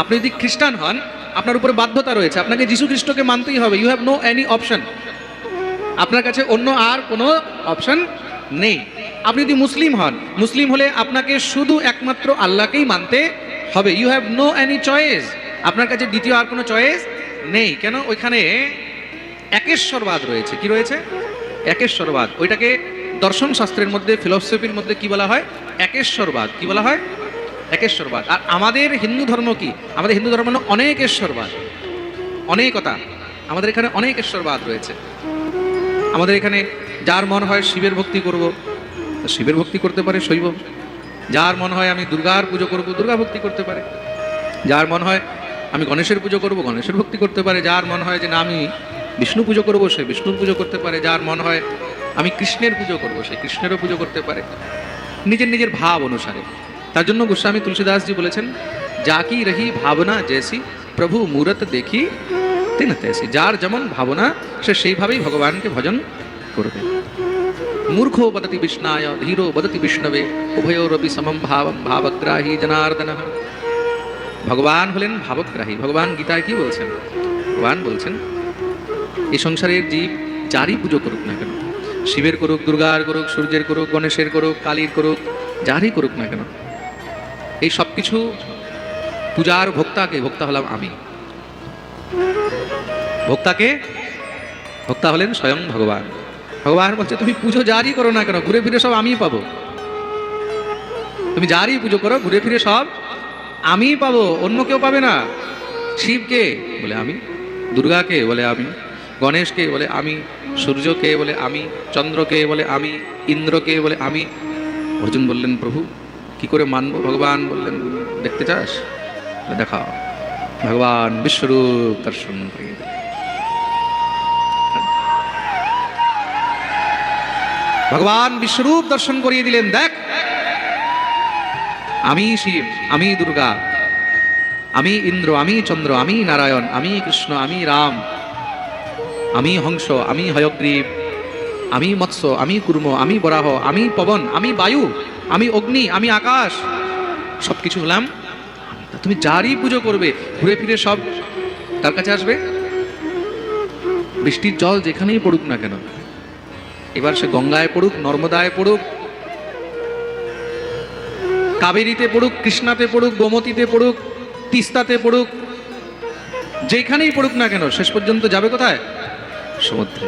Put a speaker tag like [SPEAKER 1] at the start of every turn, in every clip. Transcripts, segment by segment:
[SPEAKER 1] আপনি যদি খ্রিস্টান হন, আপনার উপরে বাধ্যতা রয়েছে। আপনাকে যিশু খ্রিস্টকে মানতেই হবে। You have no any option আপনার কাছে অন্য আর কোনো অপশন নেই। আপনি যদি মুসলিম হন, মুসলিম হলে আপনাকে শুধু একমাত্র আল্লাহকেই মানতে হবে। You have no any choice আপনার কাছে দ্বিতীয় আর কোনো চয়েস নেই। কেন? ওইখানে একেশ্বরবাদ রয়েছে। কি রয়েছে? একেশ্বরবাদ। ওইটাকে দর্শন শাস্ত্রের মধ্যে, ফিলসফির মধ্যে কি বলা হয়? একেশ্বরবাদ। কি বলা হয়? একেশ্বরবাদ। আর আমাদের হিন্দু ধর্ম কি? আমাদের হিন্দু ধর্ম হলো অনেকেশ্বরবাদ। অনেকতা। আমাদের এখানে অনেকেশ্বরবাদ রয়েছে। আমাদের এখানে যার মন হয় শিবের ভক্তি করব শিবের ভক্তি করতে পারে শৈব। যার মন হয় আমি দুর্গার পুজো করব, দুর্গা ভক্তি করতে পারে। যার মন হয় আমি গণেশের পুজো করব, গণেশের ভক্তি করতে পারে। যার মন হয় যে না, আমি বিষ্ণু পুজো করব, সে বিষ্ণুর পুজো করতে পারে। যার মন হয় আমি কৃষ্ণের পুজো করব, সে কৃষ্ণেরও পুজো করতে পারে। নিজের নিজের ভাব অনুসারে। তার জন্য গোস্বামী তুলসীদাসজি বলেছেন যা কি রহি ভাবনা জেসি, প্রভু মূরত দেখি তিন তেসি। যার যেমন ভাবনা, সে সেইভাবেই ভগবানকে ভজন করবে। মূর্খ বদতি বিষ্ণায়, ধীরো বদতি বিষ্ণবে উভয়োরপি সমম ভাবম ভাবগ্রাহী জনার্দন। ভগবান হলেন ভাবগ্রাহী। ভগবান গীতায় কি বলছেন? ভগবান বলছেন এই সংসারের জীব যারই পুজো করুক না কেন? শিবের করুক, দুর্গার করুক, সূর্যের করুক, গণেশের করুক, কালীর করুক, যারই করুক না কেন? এই সব কিছু পূজার ভোক্তাকে, ভোক্তা হলাম আমি। ভোক্তাকে? ভোক্তা হলেন স্বয়ং ভগবান। ভগবান বলছে, তুমি পুজো যারই করো না কেন ঘুরে ফিরে সব আমিই পাবো। তুমি যারই পুজো করো ঘুরে ফিরে সব আমিই পাবো, অন্য কেউ পাবে না। শিবকে বলে আমি, দুর্গাকে বলে আমি, গণেশকে বলে আমি, সূর্যকে বলে আমি, চন্দ্রকে বলে আমি, ইন্দ্রকে বলে আমি। অর্জুন বললেন, প্রভু কি করে মানব? ভগবান বললেন, দেখতে চাস? দেখাও। ভগবান বিশ্বরূপ দর্শন করিয়ে। ভগবান বিশ্বরূপ দর্শন করিয়ে দিলেন, দেখ, আমি শিব, আমি দুর্গা, আমি ইন্দ্র, আমি চন্দ্র, আমি নারায়ণ, আমি কৃষ্ণ, আমি রাম, আমি হংস, আমি হয়গ্রীব, আমি মৎস্য, আমি কুর্ম, আমি বরাহ, আমি পবন, আমি বায়ু আমি অগ্নি, আমি আকাশ। সব কিছু হলাম তুমি যারই পুজো করবে, ঘুরে ফিরে সব তার কাছে আসবে? বৃষ্টির জল যেখানেই পড়ুক না কেন, এবার সে গঙ্গায় পড়ুক, নর্মদায় পড়ুক, কাবেরীতে পড়ুক, কৃষ্ণাতে পড়ুক, গোমতীতে পড়ুক, তিস্তাতে পড়ুক, যেখানেই পড়ুক না কেন, শেষ পর্যন্ত যাবে কোথায়? সমুদ্রে।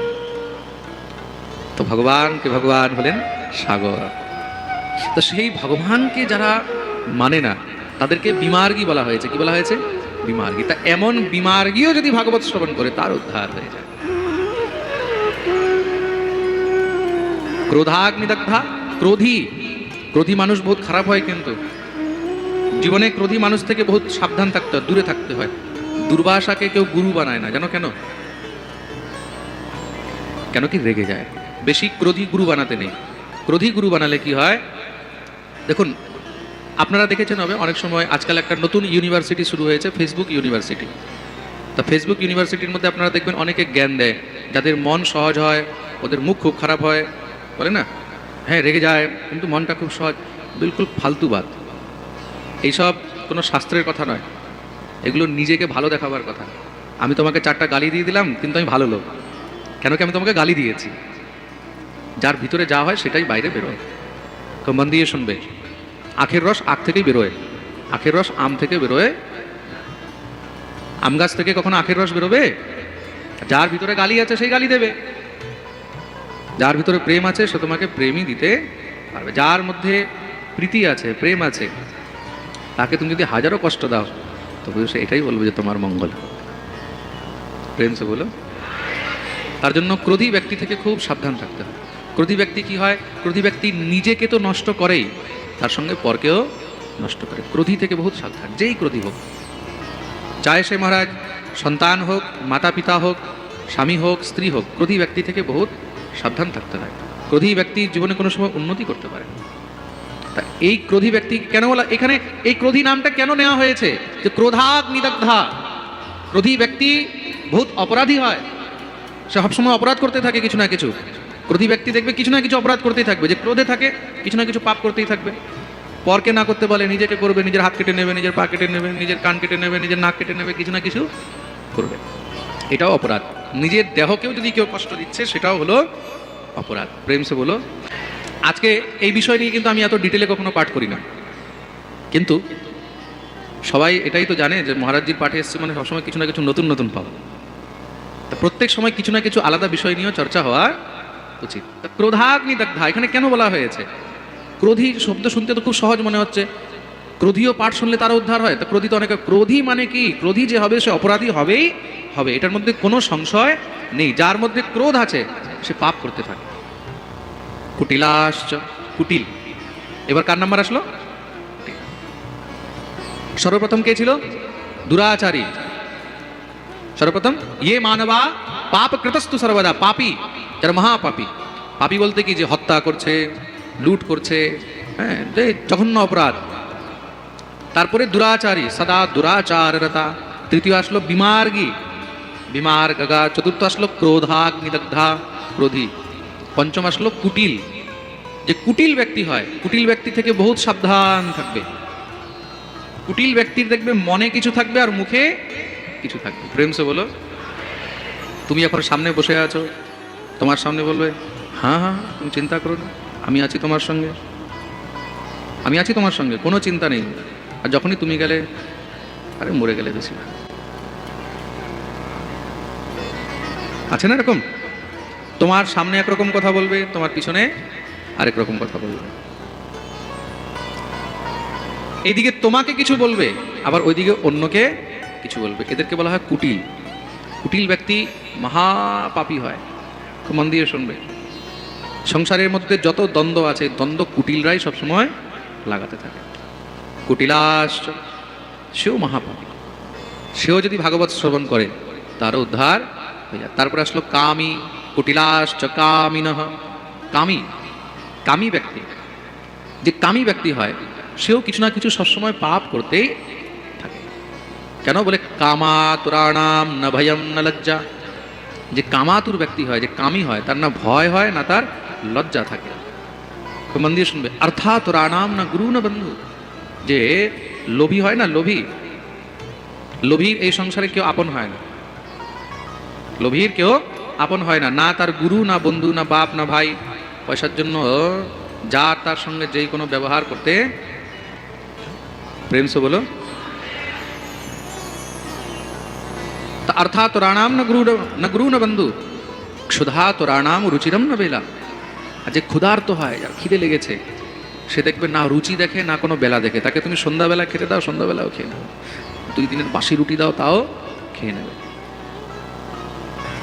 [SPEAKER 1] তো ভগবানকে ভগবান হলেন সাগর। তো সেই ভগবানকে যারা মানে না, তাদেরকে বিমার্গী বলা হয়েছে। কি বলা হয়েছে? বিমার্গী। তা এমন বিমার্গীও যদি ভাগবত শ্রবণ করে, তার উদ্ধার হয়ে যায়। ক্রোধাগ্নিদগ্ধা, ক্রোধী। ক্রোধী মানুষ বহুত খারাপ হয় কিন্তু। জীবনে ক্রোধী মানুষ থেকে বহুত সাবধান থাকতে হয়, দূরে থাকতে হয়। দুর্বাসাকে কেউ গুরু বানায় না, জানো কেন? কেন কি রেগে যায়? বেশি ক্রোধী গুরু বানাতে নেই। ক্রোধী গুরু বানালে কি হয়? দেখুন, আপনারা দেখেছেন হবে, অনেক সময় আজকাল একটা নতুন ইউনিভার্সিটি শুরু হয়েছে ফেসবুক ইউনিভার্সিটি তা ফেসবুক ইউনিভার্সিটির মধ্যে আপনারা দেখবেন অনেকে জ্ঞান দেয়, যাদের মন সহজ হয়, ওদের মুখ খুব খারাপ হয়, বলে না? হ্যাঁ রেগে যায়, কিন্তু মনটা খুব সহজ, বিলকুল ফালতু বাদ এইসব কোনো শাস্ত্রের কথা নয়, এগুলো নিজেকে ভালো দেখাবার কথা। আমি তোমাকে চারটা গালি দিয়ে দিলাম, কিন্তু আমি ভালো লোক। কেন কি আমি তোমাকে গালি দিয়েছি? যার ভিতরে যা হয় সেটাই বাইরে বেরোয়। তো মন দিয়ে শুনবে। আখের রস আখ থেকেই বেরোয়। আখের রস আম থেকে বেরোয়। আম গাছ থেকে কখনো আখের রস বেরোবে? যার ভিতরে গালি আছে, সেই গালি দেবে। যার ভিতরে প্রেম আছে, সে তোমাকে প্রেমই দিতে পারবে। যার মধ্যে প্রীতি আছে, প্রেম আছে, তাকে তুমি যদি হাজারো কষ্ট দাও তবু সে এটাই বলবে যে তোমার মঙ্গল। প্রেম সে বলো। তার জন্য ক্রোধী ব্যক্তি থেকে খুব সাবধান থাকতে হয় ক্রোধী ব্যক্তি কি হয়? ক্রোধী ব্যক্তি নিজেকে তো নষ্ট করেই তার সঙ্গে পরকেও নষ্ট করে। ক্রোধি থেকে বহুত সাবধান, যেই ক্রোধী হোক। চায় সে মহারাজ, সন্তান হোক মাতা পিতা হোক, স্বামী হোক, স্ত্রী হোক, ক্রোধী ব্যক্তি থেকে বহুত সাবধান থাকতে হয়। ক্রোধী ব্যক্তি জীবনে কোনো সময় উন্নতি করতে পারে। তা এই ক্রোধী ব্যক্তি কেন বলা এখানে এই ক্রোধী নামটা কেন নেওয়া হয়েছে? যে ক্রোধাগ নিদগ্ধা। ক্রোধী ব্যক্তি বহুত অপরাধী হয়। সে সবসময় অপরাধ করতে থাকে কিছু না কিছু। ক্রোধী ব্যক্তি দেখবে কিছু না কিছু অপরাধ করতেই থাকবে। যে ক্রোধে থাকে, কিছু না কিছু পাপ করতেই থাকবে। পরকে না করতে বলে নিজেকে করবে, নিজের হাত কেটে নেবে, নিজের পা কেটে নেবে, নিজের কান কেটে নেবে, নিজের নাক কেটে নেবে, কিছু না কিছু করবে। এটাও অপরাধ। নিজের দেহকেও যদি কেউ কষ্ট দিচ্ছে, সেটাও হলো অপরাধ। প্রেম সে বলো, আজকে এই বিষয় নিয়ে কিন্তু আমি এত ডিটেলে কখনো পাঠ করি না। কিন্তু সবাই এটাই তো জানে যে মহারাজজির পাঠে এসছে মানে সবসময় কিছু না কিছু নতুন নতুন পাবো তা প্রত্যেক সময় কিছু না কিছু আলাদা বিষয় নিয়েও চর্চা হওয়া উচিত। ক্রোধাগ্নি দগ্ধা, এখানে কেন বলা হয়েছে? ক্রোধী শব্দ শুনতে তো খুব সহজ মনে হচ্ছে। ক্রোধীয় পাঠ শুনলে তারা উদ্ধার হয়। তা ক্রোধী তো অনেকে, ক্রোধী মানে কি? ক্রোধী যে হবে, সে অপরাধী হবেই, হবে। এটার মধ্যে কোনো সংশয় নেই। যার মধ্যে ক্রোধ আছে, সে পাপ করতে থাকে। কুটিলাশ্চ, কুটিল। এবার কার নাম্বার আসলো? সর্বপ্রথম কে ছিল? দুরাচারী। সর্বপ্রথম ইয়ে মানবা পাপ কৃতস্তু সর্বদা, পাপি। যারা মহাপাপী, পাপী বলতে কি যে হত্যা করছে, লুট করছে হ্যাঁ যে জঘন্য অপরাধ। তারপরে দুরাচারী, সদা দুরাচাররতা তৃতীয় আসলো বিমার্গী। বিমার গগা, চতুর্থ আসলো ক্রোধাগ্নিদগ্ধা, ক্রোধী। পঞ্চম আসলো কুটিল। যে কুটিল ব্যক্তি হয়, কুটিল ব্যক্তি থেকে বহুত সাবধান থাকবে। কুটিল ব্যক্তির দেখবে মনে কিছু থাকবে আর মুখে কিছু থাকবে। প্রেম সে বলো, তুমি এখন সামনে বসে আছো। তোমার সামনে বলবে হ্যাঁ হ্যাঁ তুমি চিন্তা করো না, আমি আছি তোমার সঙ্গে। আমি আছি তোমার সঙ্গে, কোনো চিন্তা নেই। আর যখনই তুমি গেলে, আরে মরে গেলে বেশি আছে না এরকম? তোমার সামনে একরকম কথা বলবে, তোমার পিছনে আরেক রকম কথা বলবে। এইদিকে তোমাকে কিছু বলবে, আবার ওইদিকে অন্যকে কিছু বলবে। এদেরকে বলা হয় কুটিল। কুটিল ব্যক্তি মহাপাপী হয়। মন দিয়ে শুনবে। সংসারের মধ্যে যত দ্বন্দ্ব আছে, দ্বন্দ্ব কুটিলরাই সবসময় লাগাতে থাকে। কুটিলাস, সেও মহাপাপী। সেও যদি ভাগবত শ্রবণ করে, তারও উদ্ধার হয়ে যায়। তারপরে আসলো কামি কুটিলাশ্চ কামিনহ। কামি কামি ব্যক্তি। যে কামি ব্যক্তি হয়, সেও কিছু না কিছু সবসময় পাপ করতেই থাকে। কেন? বলে কামাতুরাণাম না ভয়ম না লজ্জা যে কামাতুর ব্যক্তি হয়, যে কামি হয়, তার না ভয় হয়, না তার লজ্জা থাকে। মন দিয়ে শুনবে। অর্থাৎ রানাম না গুরু না বন্ধু? যে লোভী হয় না লোভী? লোভীর এই সংসারে কেউ আপন হয় না। লোভীর কেউ আপন হয় না। না তার গুরু, না বন্ধু, না বাপ, না ভাই। পয়সার জন্য যার তার সঙ্গে যেই কোনো ব্যবহার করতে। প্রেম সে বলো অর্থাৎ রাণাম না গুরু না গুরু না বন্ধু। ক্ষুধা তো রাণাম রুচিরম না বেলা। যে ক্ষুধার্ত হয়, যার খিদে লেগেছে, সে দেখবে না রুচি দেখে, না কোনো বেলা দেখে। তাকে তুমি সন্ধ্যাবেলা খেতে দাও, সন্ধ্যাবেলাও খেয়ে নেবে দুই দিনের বাসি রুটি দাও, তাও খেয়ে নেবে।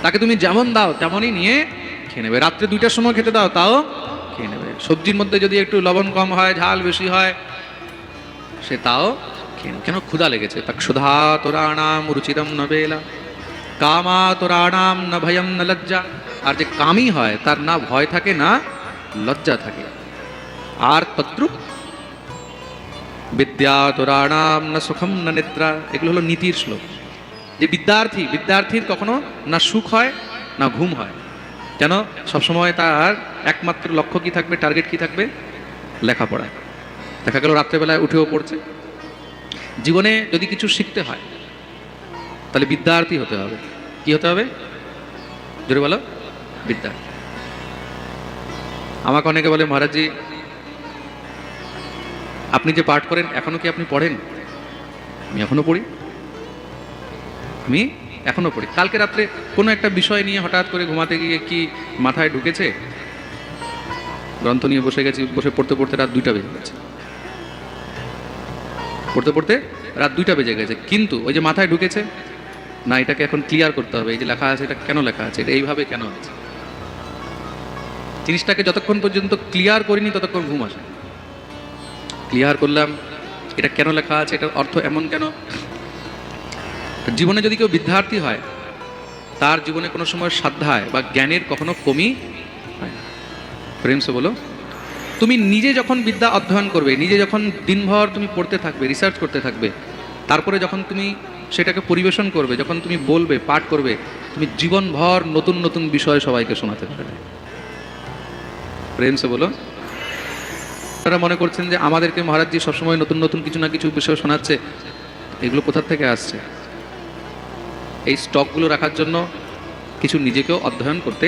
[SPEAKER 1] তাকে তুমি যেমন দাও, তেমনই নিয়ে খেয়ে নেবে। রাত্রে দুইটার সময় খেতে দাও, তাও খেয়ে নেবে। সবজির মধ্যে যদি একটু লবণ কম হয়, ঝাল বেশি হয়, সে তাও খেয়ে কেন ক্ষুধা লেগেছে? তা ক্ষুধা তোরাণাম রুচিরম বেলা। কামা তোরাণাম ন ভয়ম না লজ্জা। আর যে কামই হয়, তার না ভয় থাকে, না লজ্জা থাকে। আর তদ্রুপ, বিদ্যা তোরাণাম না সুখম না নিদ্রা এগুলো হলো নীতির শ্লোক। যে বিদ্যার্থী, বিদ্যার্থীর কখনো না সুখ হয়, না ঘুম হয়। কেন? সবসময় তার একমাত্র লক্ষ্য কি থাকবে, টার্গেট কি থাকবে? লেখাপড়া। দেখা গেল রাত্রেবেলায় উঠেও পড়ছে। জীবনে যদি কিছু শিখতে হয়, তাহলে বিদ্যার্থী হতে হবে। কি হতে হবে? জোরে বলো, বিদ্যার্থী। আমাকে অনেকে বলে, মহারাজজি, আপনি যে পাঠ করেন, এখনও কি আপনি পড়েন? আমি এখনও পড়ি। আমি এখনও পড়ি। কালকে রাত্রে কোনো একটা বিষয় নিয়ে হঠাৎ করে ঘুমাতে গিয়ে কি মাথায় ঢুকেছে? গ্রন্থ নিয়ে বসে গেছি, বসে পড়তে পড়তে রাত দুইটা বেজে গেছে পড়তে পড়তে রাত দুইটা বেজে গেছে। কিন্তু ওই যে মাথায় ঢুকেছে, না, এটাকে এখন ক্লিয়ার করতে হবে। এই যে লেখা আছে, এটা কেন লেখা আছে? এটা এইভাবে কেন আছে? জিনিসটাকে যতক্ষণ পর্যন্ত ক্লিয়ার করিনি, ততক্ষণ ঘুম আসে ক্লিয়ার করলাম, এটা কেন লেখা আছে, এটার অর্থ এমন কেন? জীবনে যদি কেউ বিদ্যার্থী হয়, তার জীবনে কোনো সময় সাধ্যায় বা জ্ঞানের কখনো কমি হয় না। প্রেম সে বলো তুমি নিজে যখন বিদ্যা অধ্যয়ন করবে, নিজে যখন দিনভর তুমি পড়তে থাকবে রিসার্চ করতে থাকবে, তারপরে যখন তুমি সেটাকে পরিবেশন করবে, যখন তুমি বলবে, পাঠ করবে, তুমি জীবনভর নতুন নতুন বিষয় সবাইকে শোনাতে পারবে। প্রেম সে বলো। আপনারা মনে করছেন যে আমাদেরকে মহারাজজি সবসময় নতুন নতুন কিছু না কিছু বিষয় শোনাচ্ছে, এগুলো কোথা থেকে আসছে? এই স্টকগুলো রাখার জন্য কিছু নিজেকেও অধ্যয়ন করতে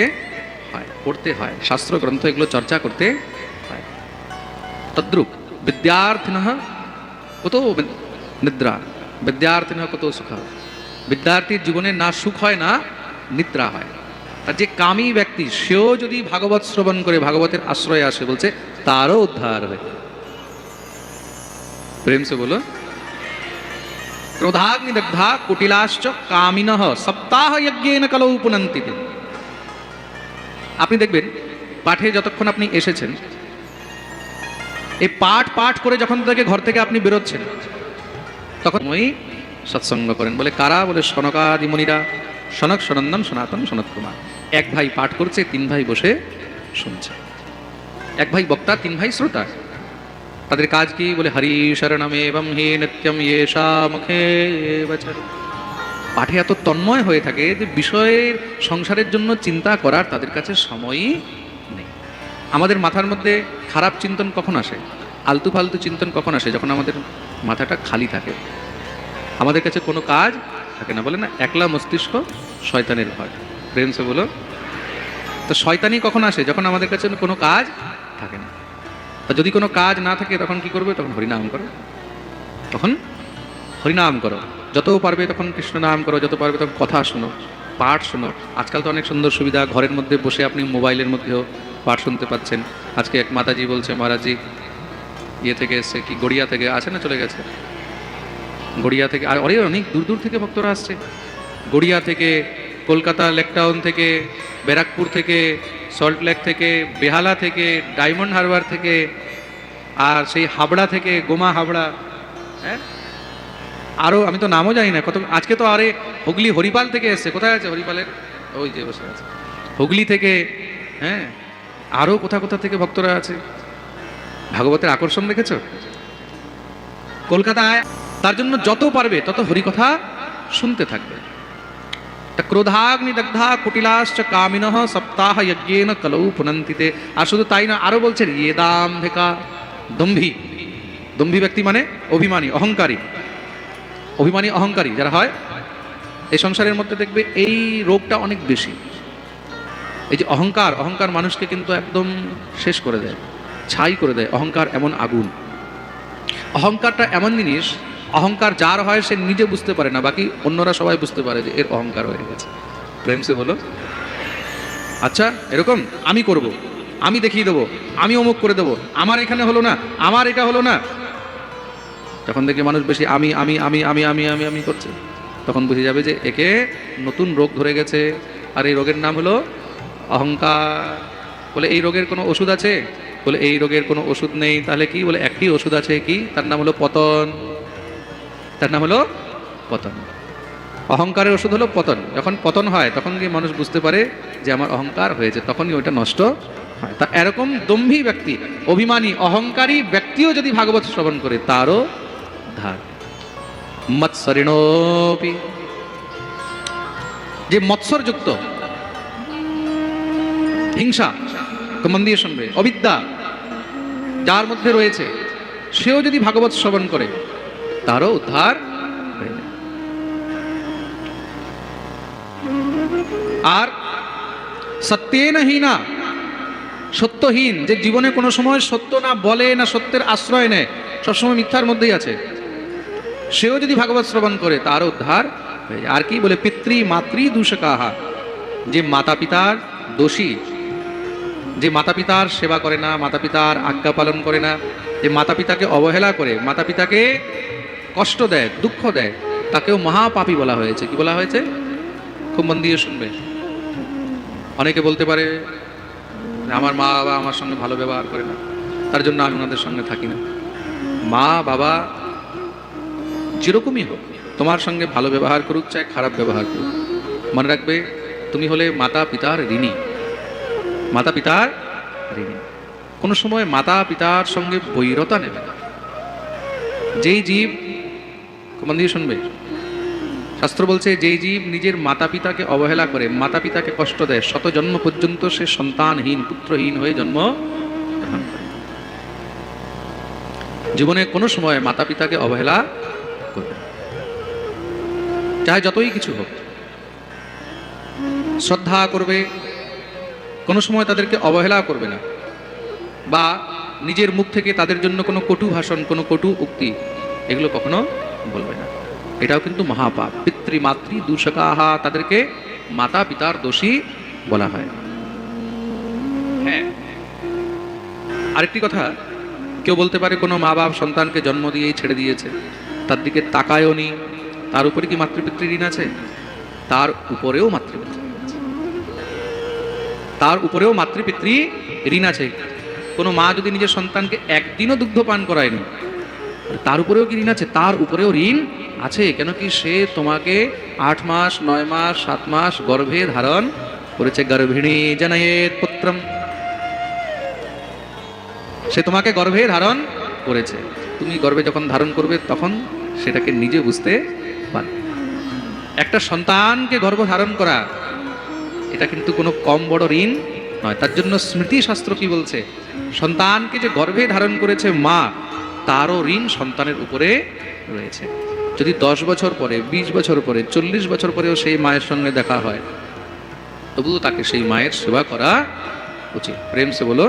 [SPEAKER 1] হয়, পড়তে হয় শাস্ত্র গ্রন্থ এগুলো চর্চা করতে তদ্রুপ বিদ্যার্থিন কত নিদ্রা বিদ্যার্থিন কত সুখ বিদ্যার্থীর জীবনে না সুখ হয় না নিদ্রা হয় আর যে কামী ব্যক্তি, সেও যদি ভাগবত শ্রবণ করে ভাগবতের আশ্রয়ে আসে, বলছে, তারও উদ্ধার হয়। প্রেম সে বলো ক্রোধাগ্নিদগ্ধা কুটিলাশ্চ কামিন সপ্তাহ যজ্ঞেন কলৌ পুনন্তি তে। আপনি দেখবেন, পাঠে যতক্ষণ আপনি এসেছেন এই পাঠ পাঠ করে যখন থেকে ঘর থেকে আপনি বেরোচ্ছেন, তখন ওই সৎসঙ্গ করেন। বলে কারা? বলে সনকাদি মুনিরা সনক সনন্দন সনাতন সনত কুমার এক ভাই পাঠ করছে, তিন ভাই বসে শুনছে। এক ভাই বক্তা, তিন ভাই শ্রোতা। তাদের কাজ কি? বলে, হরি শরণম এবং হে নিত্যম ইয়েষা মুখে পাঠে এত তন্ময় হয়ে থাকে যে বিষয়ের, সংসারের জন্য চিন্তা করার তাদের কাছে সময়ই নেই। আমাদের মাথার মধ্যে খারাপ চিন্তন কখন আসে? আলতু ফালতু চিন্তন কখন আসে? যখন আমাদের মাথাটা খালি থাকে। আমাদের কাছে কোনো কাজ থাকে না। বলে না, একলা মস্তিষ্ক শয়তানের ঘর প্রেমসে বলো, তো শয়তানি কখন আসে? যখন আমাদের কাছে কোনো কাজ থাকে না। আর যদি কোনো কাজ না থাকে, তখন কি করবে? তখন হরিনাম করো। তখন হরিনাম করো। যত পারবে তখন কৃষ্ণ নাম করো, যত পারবে তখন কথা শোনো, পাঠ শোনো। আজকাল তো অনেক সুন্দর সুবিধা। ঘরের মধ্যে বসে আপনি মোবাইলের মধ্যেও পাঠ শুনতে পাচ্ছেন। আজকে এক মাতাজি বলছে, মহারাজজি ইয়ে থেকে এসছে কি, গড়িয়া থেকে, আছে না চলে গেছে? গড়িয়া থেকে, আর অরে অনেক দূর দূর থেকে ভক্তরা আসছে। গড়িয়া থেকে, কলকাতা, লেকটাউন থেকে, ব্যারাকপুর থেকে, সল্ট লেক থেকে, বেহালা থেকে, ডায়মন্ড হারবার থেকে, আর সেই হাবড়া থেকে, গোমা হাবড়া হ্যাঁ? আরও আমি তো নামও জানি না, কত, আজকে তো আরে হুগলি হরিপাল থেকে এসছে। কোথায় আছে হরিপালের? ওই যে বসে আছে। হুগলি থেকে হ্যাঁ? আরও কোথা কোথা থেকে ভক্তরা আছে? ভাগবতের আকর্ষণ দেখেছ? কলকাতায় তার জন্য যত পারবে, তত হরিকথা শুনতে থাকবে। তা ক্রোধাগ্নি দগ্ধা কুটিলাশ্চ কামিন সপ্তাহ যজ্ঞেন কলৌ পুনন্তিতে। আর শুধু তাই না আরও বলছেন ইয়ে ভেকা দম্ভি। দম্ভি ব্যক্তি মানে অভিমানী, অহংকারী। অভিমানী, অহংকারী যারা হয়, এই সংসারের মধ্যে দেখবে এই রোগটা অনেক বেশি। এই যে অহংকার অহংকার মানুষকে কিন্তু একদম শেষ করে দেয়, ছাই করে দেয়, অহংকার এমন আগুন। অহংকারটা এমন জিনিস, অহংকার যার হয় সে নিজে বুঝতে পারে না, বাকি অন্যরা সবাই বুঝতে পারে যে এর অহংকার হয়ে গেছে। প্রেম সে বলো আচ্ছা এরকম আমি করব, আমি দেখিয়ে দেবো, আমি অমুক করে দেবো, আমার এখানে হলো না, আমার এটা হলো না। যখন দেখি মানুষ বেশি আমি আমি আমি আমি আমি আমি আমি করছে। তখন বুঝে যাবে যে একে নতুন রোগ ধরে গেছে, আর এই রোগের নাম হলো অহংকার। বলে, এই রোগের কোনো ওষুধ আছে? বলে, এই রোগের কোনো ওষুধ নেই। তাহলে কি? বলে, একটি ওষুধ আছে। কি? তার নাম হলো পতন। তার নাম হলো পতন। অহংকারের ওষুধ হলো পতন। যখন পতন হয়, তখন গিয়ে মানুষ বুঝতে পারে যে আমার অহংকার হয়েছে, তখনই ওইটা নষ্ট হয়। তা এরকম দম্ভী ব্যক্তি, অভিমানী, অহংকারী ব্যক্তিও যদি ভাগবত শ্রবণ করে, তারও ধার। মৎসরিণোপি। যে মৎসরযুক্ত হিংসা মন দিয়ে শুনবে, অবিদ্যা, যার মধ্যে রয়েছে, সেও যদি ভাগবত শ্রবণ করে, তারও উদ্ধার হয়ে যায়। আর সত্যেন হীনা, সত্যহীন, যে জীবনে কোনো সময় সত্য না বলে না সত্যের আশ্রয় নেয়, সবসময় মিথ্যার মধ্যেই আছে, সেও যদি ভাগবত শ্রবণ করে তার উদ্ধার আর কি বলে পিতৃ মাতৃ দূষকাহা, যে মাতা পিতার দোষী যে মাতা পিতার সেবা করে না মাতা পিতার আজ্ঞা পালন করে না, যে মাতা পিতাকে অবহেলা করে মাতা পিতাকে কষ্ট দেয়, দুঃখ দেয়, তাকেও মহাপাপী বলা হয়েছে। কি বলা হয়েছে? খুব মন দিয়ে শুনবে। অনেকে বলতে পারে, আমার মা বাবা আমার সঙ্গে ভালো ব্যবহার করে না, তার জন্য আমি ওনাদের সঙ্গে থাকি না। মা, বাবা যেরকমই হোক, তোমার সঙ্গে ভালো ব্যবহার করুক, চাই খারাপ ব্যবহার করুক। মনে রাখবে, তুমি হলে মাতা পিতার ঋণী। মাতা পিতার ঋণী কোনো সময় মাতা পিতার সঙ্গে বৈরতা নেবে না। যেই জীব মন দিয়ে শুনবে? শাস্ত্র বলছে, যেই জীব নিজের মাতা পিতাকে অবহেলা করে মাতা পিতাকে কষ্ট দেয়, শত জন্ম পর্যন্ত সে সন্তানহীন, পুত্রহীন হয়ে জন্ম গ্রহণ করে। জীবনে কোনো সময় মাতা পিতাকে অবহেলা করবে। চাহে যতই কিছু হোক, শ্রদ্ধা করবে কোনো সময় তাদেরকে অবহেলা করবে না। বা নিজের মুখ থেকে তাদের জন্য কোনো কটু ভাষণ, কোনো কটু উক্তি এগুলো কখনো বলবে না। এটাও কিন্তু মহাপাপ। পিতৃ, মাতৃ দূষকাহা তাদেরকে মাতা, পিতার দোষী বলা হয়। হ্যাঁ। আরেকটি কথা, কেউ বলতে পারে কোনো মা বাপ সন্তানকে জন্ম দিয়েই ছেড়ে দিয়েছে। তার দিকে তাকায়ও নি। তার উপরে কি মাতৃপিতৃ ঋণ আছে? তার উপরেও মাতৃপিতৃ। তার উপরেও মাতৃপিতৃ ঋণ আছে। কোনো মা যদি নিজের সন্তানকে একদিনও দুগ্ধ পান করায়নি, তার উপরেও কি ঋণ আছে? তার উপরেও ঋণ আছে, কেন কি সে তোমাকে আট মাস, নয় মাস, সাত মাস গর্ভে ধারণ করেছে। গর্ভিণী জানায়েত পুত্রম। সে তোমাকে গর্ভে ধারণ করেছে। তুমি গর্ভে যখন ধারণ করবে, তখন সেটাকে নিজে বুঝতে পারবে। একটা সন্তানকে গর্ভ ধারণ করা এটা কিন্তু কোনো কম বড় ঋণ নয়। তার জন্য স্মৃতি শাস্ত্র কি বলছে? সন্তানকে যে গর্ভে ধারণ করেছে মা, তারও ঋণ সন্তানের উপরে রয়েছে। যদি দশ বছর পরে, বিশ বছর পরে, চল্লিশ বছর পরেও সেই মায়ের সঙ্গে দেখা হয়, তবুও তাকে সেই মায়ের সেবা করা উচিত। প্রেম সে বলো,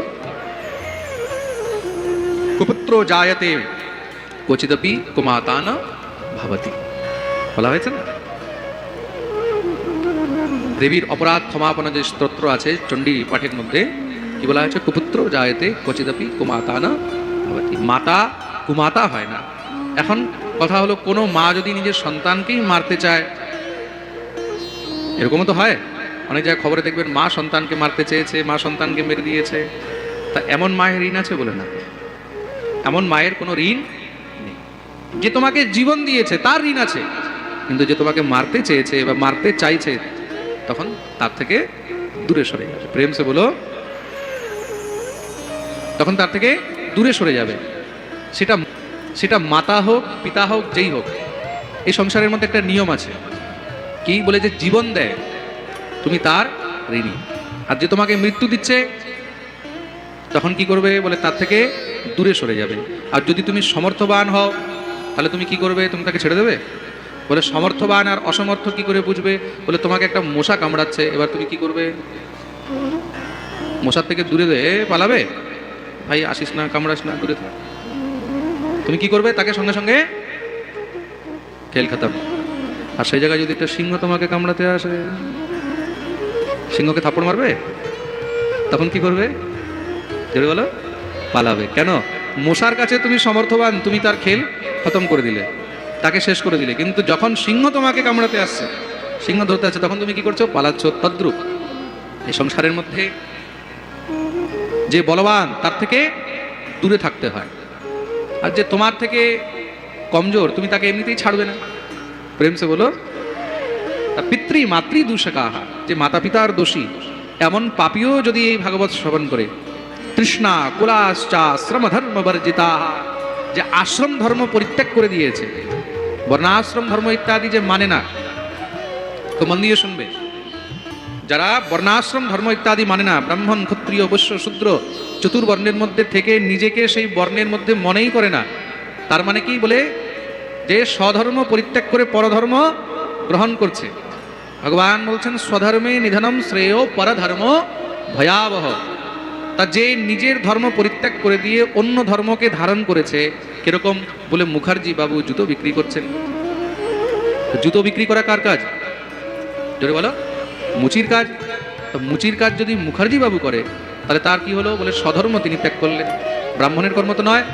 [SPEAKER 1] কুপুত্র জায়তে, ক্বচিদপি কুমাতান ভবতি। বলা হয়েছে না? দেবীর অপরাধ ক্ষমাপনা যে স্তোত্র আছে চণ্ডী পাঠের মধ্যে, কি বলা হয়েছে? কুপুত্র জায়তে ক্বচিদপি কুমাতান ভবতি। মাতা কুমাতা হয় না। এখন কথা হলো, কোনো মা যদি নিজের সন্তানকেই মারতে চায়, এরকমও তো হয়। অনেক জায়গায় খবরে দেখবেন, মা সন্তানকে মারতে চেয়েছে, মা সন্তানকে মেরে দিয়েছে। তা এমন মায়ের ঋণ আছে বলে না। এমন মায়ের কোনো ঋণ নেই। যে তোমাকে জীবন দিয়েছে, তার ঋণ আছে। কিন্তু যে তোমাকে মারতে চেয়েছে বা মারতে চাইছে তখন তার থেকে দূরে সরে যাবে। প্রেম সে বলো তখন তার থেকে দূরে সরে যাবে। সেটা সেটা মাতা হোক, পিতা হোক, যেই হোক, এই সংসারের মধ্যে একটা নিয়ম আছে। কি বলে যে জীবন দেয়, তুমি তার ঋণী। আর যে তোমাকে মৃত্যু দিচ্ছে, তখন কি করবে বলে তার থেকে দূরে সরে যাবে। আর যদি তুমি সমর্থবান হও, তাহলে তুমি কি করবে? তুমি তাকে ছেড়ে দেবে? বলে সমর্থবান আর অসমর্থ কি করে বুঝবে? বলে, তোমাকে একটা মশা কামড়াচ্ছে, এবার তুমি কি করবে? মশার থেকে দূরে দে পালাবে? ভাই, আসিস না, কামড়াস না, দূরে থাক। তুমি কি করবে তাকে সঙ্গে সঙ্গে? খেল খাতাম। আর সেই জায়গায় যদি একটা সিংহ তোমাকে কামড়াতে আসে, সিংহকে থাপ্পড় মারবে? তখন কি করবে? জোরে বলো। পালাবে। কেন? মশার কাছে তুমি সমর্থবান তুমি তার খেল খতম করে দিলে। তাকে শেষ করে দিলে। কিন্তু যখন সিংহ তোমাকে কামড়াতে আসছে, সিংহ ধরতে আসছে, তখন তুমি কি করছ? পালাচ্ছ তদ্রুপ। এই সংসারের মধ্যে যে বলবান, তার থেকে দূরে থাকতে হয়। আর যে তোমার থেকে কমজোর, তুমি তাকে এমনিতেই ছাড়বে না। প্রেম সে বলো পিতৃ মাতৃ দূষকাহা, যে মাতা পিতার দোষী, এমন পাপিও যদি এই ভাগবত শ্রবণ করে, তৃষ্ণা, কুলাশ্চা ধর্ম বর্জিতা যে আশ্রম ধর্ম পরিত্যাগ করে দিয়েছে বর্ণাশ্রম, ধর্ম ইত্যাদি যে মানে না, তো মন দিয়ে শুনবে। যারা বর্ণাশ্রম, ধর্ম ইত্যাদি মানে না, ব্রাহ্মণ, ক্ষত্রিয়, বৈশ্য, শূদ্র, চতুর্বর্ণের মধ্যে থেকে নিজেকে সেই বর্ণের মধ্যে মনেই করে না, তার মানে কি বলে? যে স্বধর্ম পরিত্যাগ করে পরধর্ম গ্রহণ করছে। ভগবান বলছেন, স্বধর্মে নিধনম শ্রেয় পরধর্ম ভয়াবহ। তা যে নিজের ধর্ম পরিত্যাগ করে দিয়ে অন্য ধর্মকে ধারণ করেছে, কীরকম বলে মুখার্জি বাবু জুতো বিক্রি করছেন? জুতো বিক্রি করা কার কাজ? জোরে বলো, মুচির কাজ? মুচির কাজ যদি মুখার্জি বাবু করে, তাহলে তার কি হলো বলে স্বধর্ম তিনি ত্যাগ করলেন। ব্রাহ্মণের কর্ম তো নয়,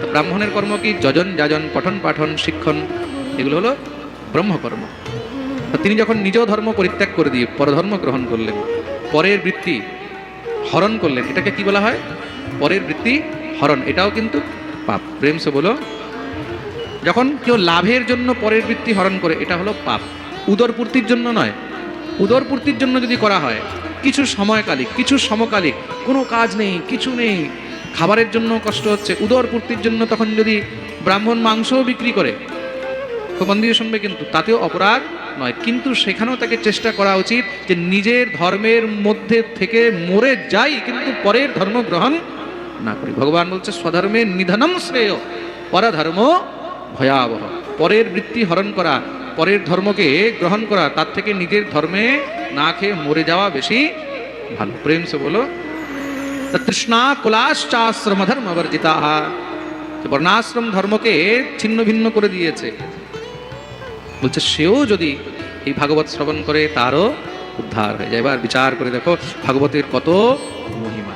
[SPEAKER 1] তো ব্রাহ্মণের কর্ম কি যজন যাজন, পঠন পাঠন, শিক্ষণ, এগুলো হলো ব্রহ্মকর্ম। তিনি যখন নিজ ধর্ম পরিত্যাগ করে দিয়ে পরধর্ম গ্রহণ করলেন, পরের বৃত্তি হরণ করলেন। এটাকে কি বলা হয়? পরের বৃত্তি হরণ। এটাও কিন্তু পাপ। প্রেম সে বলো, যখন কেউ লাভের জন্য পরের বৃত্তি হরণ করে, এটা হলো পাপ। উদরপূর্তির জন্য নয়। উদরপূর্তির জন্য যদি করা হয়, কিছু সময়কালিক, কিছু সমকালিক, কোনো কাজ নেই, কিছু নেই, খাবারের জন্য কষ্ট হচ্ছে, উদরপূর্তির জন্য তখন যদি ব্রাহ্মণ মাংসও বিক্রি করে দিয়ে শুনবে কিন্তু তাতেও অপরাধ নয়। কিন্তু সেখানেও তাকে চেষ্টা করা উচিত যে নিজের ধর্মের মধ্যে থেকে মরে যাই, কিন্তু পরের ধর্ম গ্রহণ না করি। ভগবান বলছে, স্বধর্মে নিধনম শ্রেয়, পরধর্ম ভয়াবহ। পরের বৃত্তি হরণ করা, পরের ধর্মকে গ্রহণ করা, তার থেকে নিজের ধর্মে না খেয়ে মরে যাওয়া বেশি ভালো। প্রেম সে বলো তৃষ্ণা কুলাশ্চাশ্রম ধর্ম বর্জিতা বর্ণাশ্রম ধর্মকে ছিন্ন ভিন্ন করে দিয়েছে। বলছে, সেও যদি এই ভাগবত শ্রবণ করে তারও উদ্ধার হয়ে যায়। এবার বিচার করে দেখো, ভাগবতের কত মহিমা।